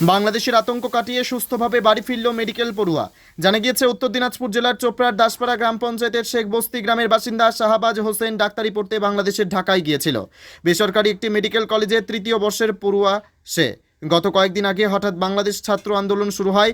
বাংলাদেশের আতঙ্ক কাটিয়ে সুস্থভাবে বাড়ি ফিরল মেডিকেল পড়ুয়া। জানা গিয়েছে, উত্তর দিনাজপুর জেলার চোপড়ার দাসপাড়া গ্রাম পঞ্চায়েতের শেখ বস্তি গ্রামের বাসিন্দা শাহবাজ হোসেন ডাক্তারি পড়তে বাংলাদেশের ঢাকায় গিয়েছিল। বেসরকারি একটি মেডিকেল কলেজের তৃতীয় বর্ষের পড়ুয়া সে। গত কয়েকদিন আগে হঠাৎ বাংলাদেশ ছাত্র আন্দোলন শুরু হয়।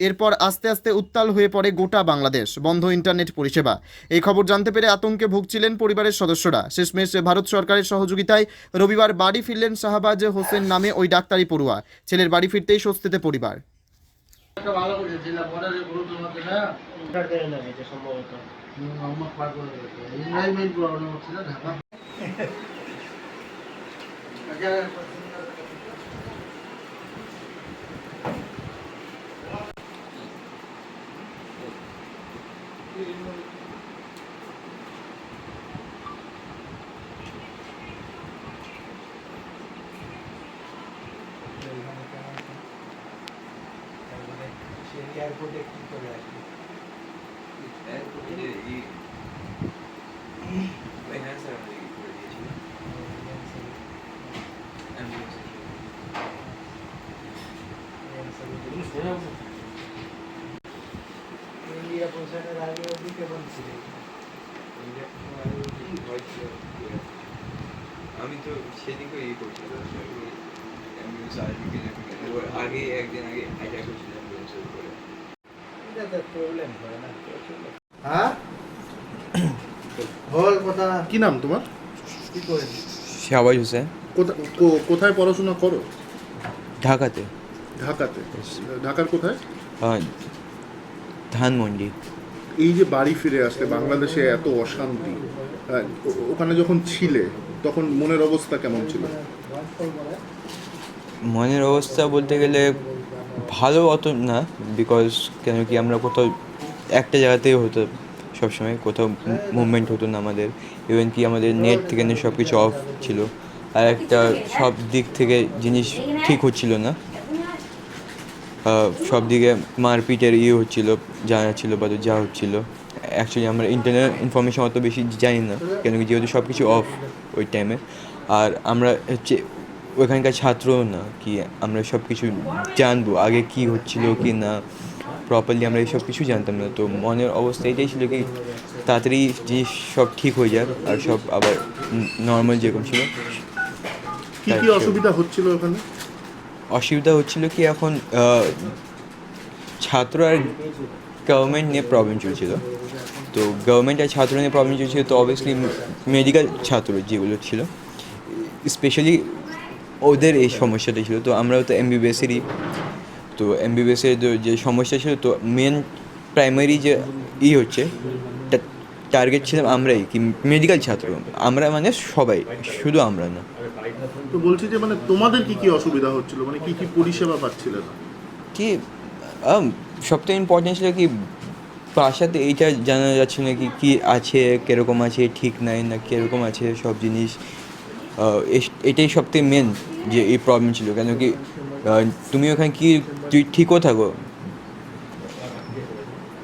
এরপর আস্তে আস্তে উত্তাল হয়ে পড়ে গোটা বাংলাদেশ। বন্ধ ইন্টারনেট পরিষেবা। এই খবর জানতে পেরে আতঙ্কে ভুগছিলেন পরিবারের সদস্যরা। শেষমেশ ভারত সরকারের সহযোগিতায় রবিবার বাড়ি ফিরলেন শাহবাজ হোসেন নামে ওই ডাক্তারি পড়ুয়া। ছেলের বাড়ি ফিরতেই স্বস্তিতে পরিবার ভালো করেছে জেলা বর্ডারে গুরুত্ব মধ্যে না কার্ড দেয় না এটা সম্ভবত আমার পার করে গেছে ইন্ডিয়ায় মেইন প্রবলেম হচ্ছে না ঢাকা আচ্ছা, এয়ারপোর্টে কি করে আসবে ইন্ডিয়া পৌঁছানোর আগে অবধি কেমন ছিল? আমি তো সেদিকে ইয়ে করছিলাম আগে একদিন আগে অ্যাটাক এটা প্রবলেম হয় না হ্যাঁ? বল কথা। কি নাম তোমার? কি করে শাহবাজ হোসেন। কোথায় পড়াশোনা করো? ঢাকাতে। ঢাকাতে? ঢাকার কোথায়? ধানমন্ডি এই যে বাড়ি ফিরে আসলে বাংলাদেশে এত অশান্তি হ্যাঁ, ওখানে যখন ছিলে তখন মনের অবস্থা কেমন ছিল? মনের অবস্থা বলতে গেলে ভালো অত না বিকজ কেন কি আমরা কোথাও একটা জায়গাতেই হতো সবসময় কোথাও মুভমেন্ট হতো না আমাদের। ইভেন কি আমাদের নেট থেকে সব কিছু অফ ছিল। আর একটা সব দিক থেকে জিনিস ঠিক হচ্ছিল না। সব দিকে মারপিটের ইয়ে হচ্ছিল জানা ছিল বা যা হচ্ছিল। অ্যাকচুয়ালি আমরা ইন্টারনেট ইনফরমেশন অত বেশি জানি না কেন কি যেহেতু সব কিছু অফ ওই টাইমে আর আমরা হচ্ছে ওখানকার ছাত্রও না কি আমরা সব কিছু জানব আগে কি হচ্ছিল কি না। প্রপারলি আমরা এইসব কিছু জানতাম না তো মনের অবস্থা এটাই ছিল কি তাড়াতাড়ি জিনিস সব ঠিক হয়ে যাক আর সব আবার নর্মাল যেরকম ছিল। কি কি অসুবিধা হচ্ছিল ওখানে? অসুবিধা হচ্ছিল কি এখন ছাত্র আর গভর্নমেন্ট নিয়ে প্রবলেম চলছিল। তো গভর্নমেন্ট আর ছাত্র নিয়ে প্রবলেম চলছিল, তো অবভিয়াসলি মেডিকেল ছাত্র যেগুলো ছিল স্পেশালি ওদের এই সমস্যাটা ছিল। তো আমরাও তো এমবিবিএসেরই তো এমবিবিএসের যে সমস্যা ছিল, তো মেন প্রাইমারি যে ই হচ্ছে টার্গেট ছিলাম আমরাই, কি মেডিকেল ছাত্র। আমরা মানে সবাই, শুধু আমরা না। তো বলছি যে মানে তোমাদের কি কি অসুবিধা হচ্ছিল? মানে কি কি পরিষেবা পাচ্ছিলে কি সবথেকে ইম্পর্টেন্ট ছিল কি বাসাতে এইটা জানা যাচ্ছে না কি, কী আছে, কীরকম আছে, ঠিক নাই না কীরকম আছে সব জিনিস? এটাই সবথেকে মেন যে এই প্রবলেম ছিল। কেন কি তুমি ওখানে কি, তুই ঠিকও থাকো।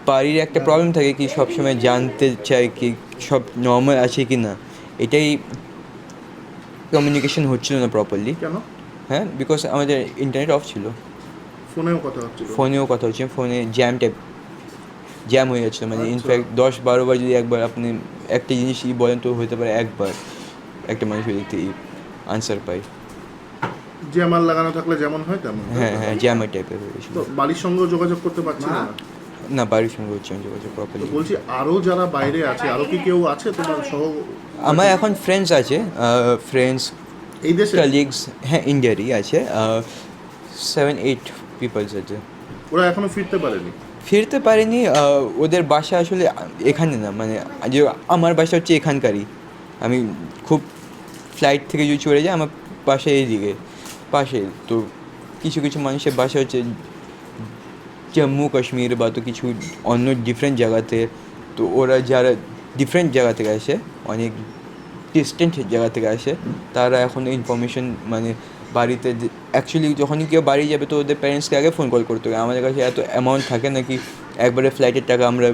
বাড়ির একটা প্রবলেম থাকে কি, সবসময় জানতে চাই কি, সব নর্মাল আছে কি না? এটাই কমিউনিকেশন হচ্ছিল না প্রপারলি কেন? হ্যাঁ বিকজ আমাদের ইন্টারনেট অফ ছিল। ফোনেও কথা হচ্ছিল। ফোনেও কথা হচ্ছে ফোনে জ্যাম টাইপ জ্যাম হয়ে যাচ্ছে মানে আচ্ছা। ইনফ্যাক্ট দশ বারো বার যদি একবার আপনি একটা জিনিস ই বলেন তো হতে পারে একবার একটা মানুষের দিক থেকে আনসার পাই। যে আমার লাগানো থাকলে যেমন হয় তেমন হ্যাঁ। হ্যাঁ জ্যামের টাইপের হয়ে গেছিল। বাড়ির সঙ্গেও যোগাযোগ করতে পারছি না। না বাড়ির সঙ্গে না যোগাযোগ প্রপারলি বলছি আরও যারা বাইরে আছে আরও কি কেউ আছে তোমার সহ? আমার এখন ফ্রেন্ডস আছে ফ্রেন্ডস এই দেশে? কালিগস হ্যাঁ ইন্ডিয়ারই আছে সেভেন এইট পিপলস আছে। ওরা এখনও ফিরতে পারেনি? ফিরতে পারিনি ওদের বাসা আসলে এখানে না মানে যে আমার বাসা হচ্ছে এখানকারই। আমি খুব ফ্লাইট থেকে যদি চলে যাই আমার পাশে এইদিকে পাশে। তো কিছু কিছু মানুষের বাসা হচ্ছে জম্মু কাশ্মীর বা তো কিছু অন্য ডিফারেন্ট জায়গাতে, তো ওরা যারা ডিফারেন্ট জায়গা থেকে আসে, অনেক ডিস্টেন্ট জায়গা থেকে আসে, তারা এখন ইনফরমেশন মানে বাড়িতে অ্যাকচুয়ালি যখনই কেউ বাড়ি যাবে তো ওদের প্যারেন্টসকে আগে ফোন কল করতে হবে। আমাদের কাছে এত অ্যামাউন্ট থাকে না কি একবারে ফ্লাইটের টাকা আমরা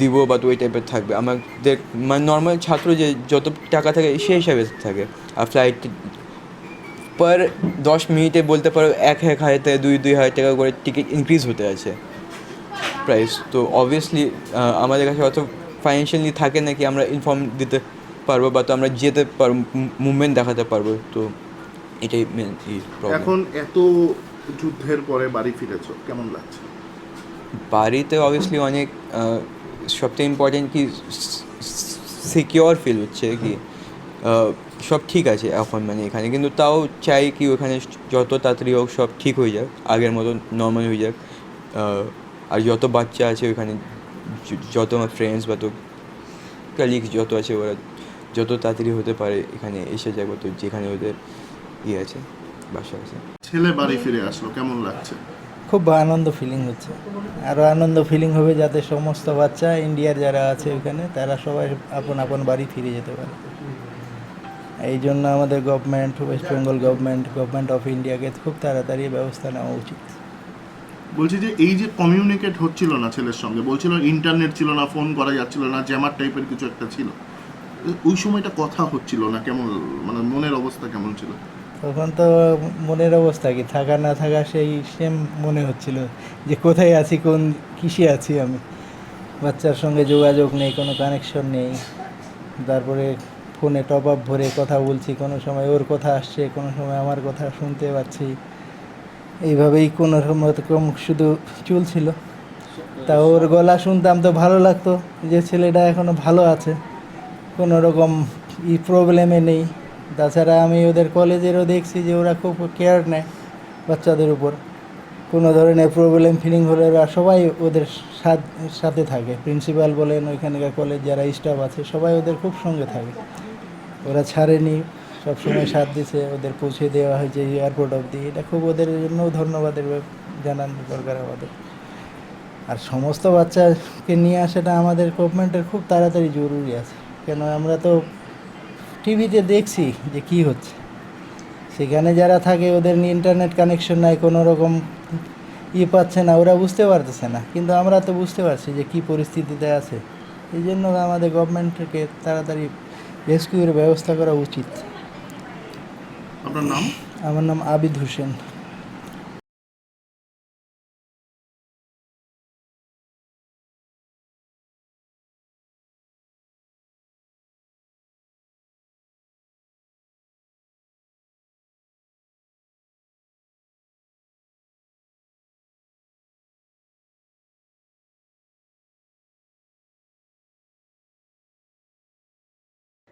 দিব বা তো ওই টাইপের থাকবে। আমাদের মানে নর্মাল ছাত্র যে যত টাকা থাকে সেই হিসাবে থাকে। আর ফ্লাইট পার দশ মিনিটে বলতে পারো এক এক হাজার টাকা দুই দুই হাজার টাকা করে টিকিট ইনক্রিজ হতে আছে। প্রাইস তো অবভিয়াসলি আমাদের কাছে অত ফাইন্যান্সিয়ালি থাকে না কি আমরা ইনফর্ম দিতে পারব বা তো আমরা যেতে পারব মুভমেন্ট দেখাতে পারব তো এটাই মেন এখন এত যুদ্ধের পরে বাড়ি ফিরেছো কেমন লাগছে? বাড়িতে অবভিয়াসলি অনেক সবথেকে ইম্পর্টেন্ট কি সিকিওর ফিল হচ্ছে কি সব ঠিক আছে এখন মানে এখানে। কিন্তু তাও চাই কি ওখানে যত তাড়াতাড়ি হোক সব ঠিক হয়ে যাক আগের মতো নর্মাল হয়ে যাক। আর যত বাচ্চা আছে ওখানে যত আমার ফ্রেন্ডস বা তো কালিগস যত আছে ওরা যত তাড়াতাড়ি হতে পারে এখানে এসে যাব তো যেখানে ওদের ইয়ে আছে বাসা আছে। ছেলে বাড়ি ফিরে আসলো কেমন লাগছে? খুব আনন্দ ফিলিং হচ্ছে। আরও আনন্দ ফিলিং হবে যাতে সমস্ত বাচ্চা ইন্ডিয়ার যারা আছে ওখানে তারা সবাই আপন আপন বাড়ি ফিরে যেতে পারে। এই জন্য আমাদের government West Bengal government government of ইন্ডিয়াকে খুব তাড়াতাড়ি ব্যবস্থা নেওয়া উচিত। বলছি যে এই যে কমিউনিকেট হচ্ছিল না ছেলের সঙ্গে বলছিল ইন্টারনেট ছিল না ফোন করা যাচ্ছিল না জ্যামার টাইপের কিছু একটা ছিল। ওই সময়টা কথা হচ্ছিল না কেমন মানে মনের অবস্থা কেমন ছিল? তখন তো মনের অবস্থা কি থাকা না থাকা সেই সেম মনে হচ্ছিল যে কোথায় আছি কোন কিসে আছি আমি। বাচ্চার সঙ্গে যোগাযোগ নেই কোনো কানেকশন নেই। তারপরে ফোনে টপ আপ ভরে কথা বলছি, কোনো সময় ওর কথা আসছে, কোনো সময় আমার কথা শুনতে পাচ্ছি। এইভাবেই কোনো রকম শুধু চলছিল। তা ওর গলা শুনতাম তো ভালো লাগতো, যে ছেলেটা এখনও ভালো আছে, কোনো রকম ই প্রবলেমে নেই। তাছাড়া আমি ওদের কলেজেরও দেখছি যে ওরা খুব কেয়ার নেয় বাচ্চাদের উপর। কোনো ধরনের প্রবলেম ফিলিং হলে ওরা সবাই ওদের সাথ- সাথে থাকে। প্রিন্সিপাল বলেন, ওইখানকার কলেজ যারা স্টাফ আছে, সবাই ওদের খুব সঙ্গে থাকে। ওরা ছাড়েনি, সবসময় সাথ দিছে, ওদের পৌঁছে দেওয়া হয়েছে এয়ারপোর্ট অবধি। এটা খুব ওদের জন্যও ধন্যবাদের জানানো দরকার আমাদের। আর সমস্ত বাচ্চাকে নিয়ে আসাটা আমাদের গভর্নমেন্টের খুব তাড়াতাড়ি জরুরি আছে। কেন, আমরা তো টিভিতে দেখছি যে কি হচ্ছে। সেখানে যারা থাকে, ওদের নিয়ে ইন্টারনেট কানেকশন নাই কোনো রকম ই পাচ্ছে না, ওরা বুঝতে পারতেছে না। কিন্তু আমরা তো বুঝতে পারছি যে কি পরিস্থিতিতে আছে। এই জন্য আমাদের গভর্নমেন্টকে তাড়াতাড়ি রেস্কিউর ব্যবস্থা করা উচিত। আপনার নাম? আমার নাম আবিদ হোসেন।